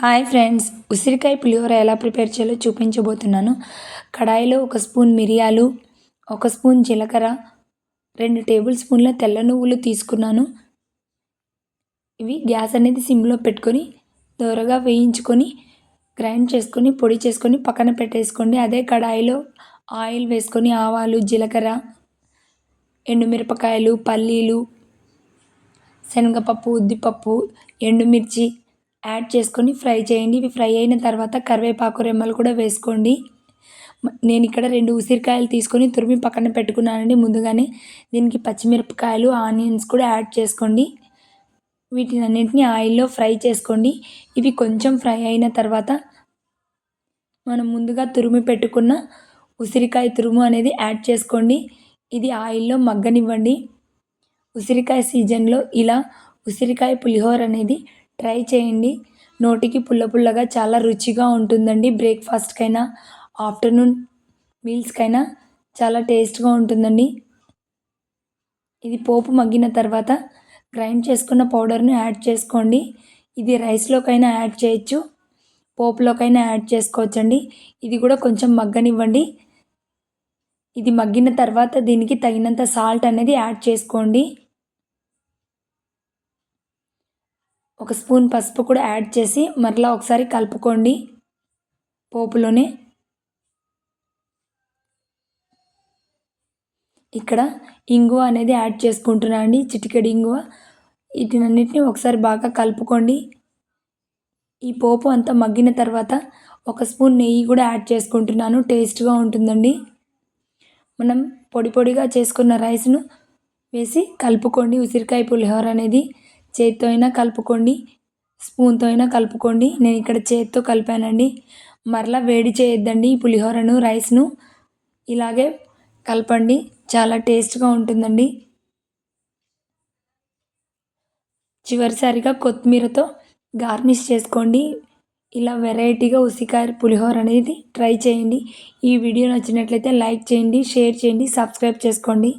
Hi friends. ఉసిరికాయ పులిహోర ఎలా prepare చేయాలో చూపించబోతున్నాను. కడాయిలో ఒక స్పూన్ మిరియాలు ఒక స్పూన్ జీలకర్ర రెండు టేబుల్ స్పూన్ల తెల్ల నువ్వులు తీసుకున్నాను. ఇవి గ్యాస్ అనేది సిమ్లో పెట్టుకొని దోరగా వేయించుకొని గ్రైండ్ చేసుకొని పొడి చేసుకొని పక్కన పెట్టేసుకోండి. అదే కడాయిలో ఆయిల్ వేసుకొని ఆవాలు జీలకర్ర ఎండుమిరపకాయలు పల్లీలు శనగపప్పు ఉద్దిపప్పు ఎండుమిర్చి యాడ్ చేసుకొని ఫ్రై చేయండి. ఇవి ఫ్రై అయిన తర్వాత కరివేపాకు రెమ్మలు కూడా వేసుకోండి. నేను ఇక్కడ రెండు ఉసిరికాయలు తీసుకొని తురిమి పక్కన పెట్టుకున్నానండి. ముందుగానే దీనికి పచ్చిమిరపకాయలు ఆనియన్స్ కూడా యాడ్ చేసుకోండి. వీటిని అన్నింటినీ ఆయిల్లో ఫ్రై చేసుకోండి. ఇవి కొంచెం ఫ్రై అయిన తర్వాత మనం ముందుగా తురిమి పెట్టుకున్న ఉసిరికాయ తురుము అనేది యాడ్ చేసుకోండి. ఇది ఆయిల్లో మగ్గనివ్వండి. ఉసిరికాయ సీజన్లో ఇలా ఉసిరికాయ పులిహోర అనేది ట్రై చేయండి. నోటికి పుల్ల పుల్లగా చాలా రుచిగా ఉంటుందండి. బ్రేక్ఫాస్ట్కైనా ఆఫ్టర్నూన్ మీల్స్కైనా చాలా టేస్ట్గా ఉంటుందండి. ఇది పోపు మగ్గిన తర్వాత గ్రైండ్ చేసుకున్న పౌడర్ను యాడ్ చేసుకోండి. ఇది రైస్లోకైనా యాడ్ చేయొచ్చు. పోపులోకైనా యాడ్ చేసుకోవచ్చండి. ఇది కూడా కొంచెం మగ్గనివ్వండి. ఇది మగ్గిన తర్వాత దీనికి తగినంత సాల్ట్ అనేది యాడ్ చేసుకోండి. ఒక స్పూన్ పసుపు కూడా యాడ్ చేసి మరలా ఒకసారి కలుపుకోండి పోపులోనే. ఇక్కడ ఇంగువ అనేది యాడ్ చేసుకుంటున్నా అండి చిటికెడు ఇంగువ. వీటినన్నిటిని ఒకసారి బాగా కలుపుకోండి. ఈ పోపు అంతా మగ్గిన తర్వాత ఒక స్పూన్ నెయ్యి కూడా యాడ్ చేసుకుంటున్నాను టేస్ట్గా ఉంటుందండి. మనం పొడి పొడిగా చేసుకున్న రైస్ను వేసి కలుపుకోండి ఉసిరికాయ పులిహోర అనేది. చేత్తో అయినా కలుపుకోండి స్పూన్తో అయినా కలుపుకోండి. నేను ఇక్కడ చేత్తో కలిపానండి. మరలా వేడి చేయొద్దండి ఈ పులిహోరను రైస్ను. ఇలాగే కలపండి. చాలా టేస్ట్గా ఉంటుందండి. చివరిసారిగా కొత్తిమీరతో గార్నిష్ చేసుకోండి. ఇలా వెరైటీగా ఉసికాయ పులిహోర అనేది ట్రై చేయండి. ఈ వీడియో నచ్చినట్లయితే లైక్ చేయండి షేర్ చేయండి సబ్స్క్రైబ్ చేసుకోండి.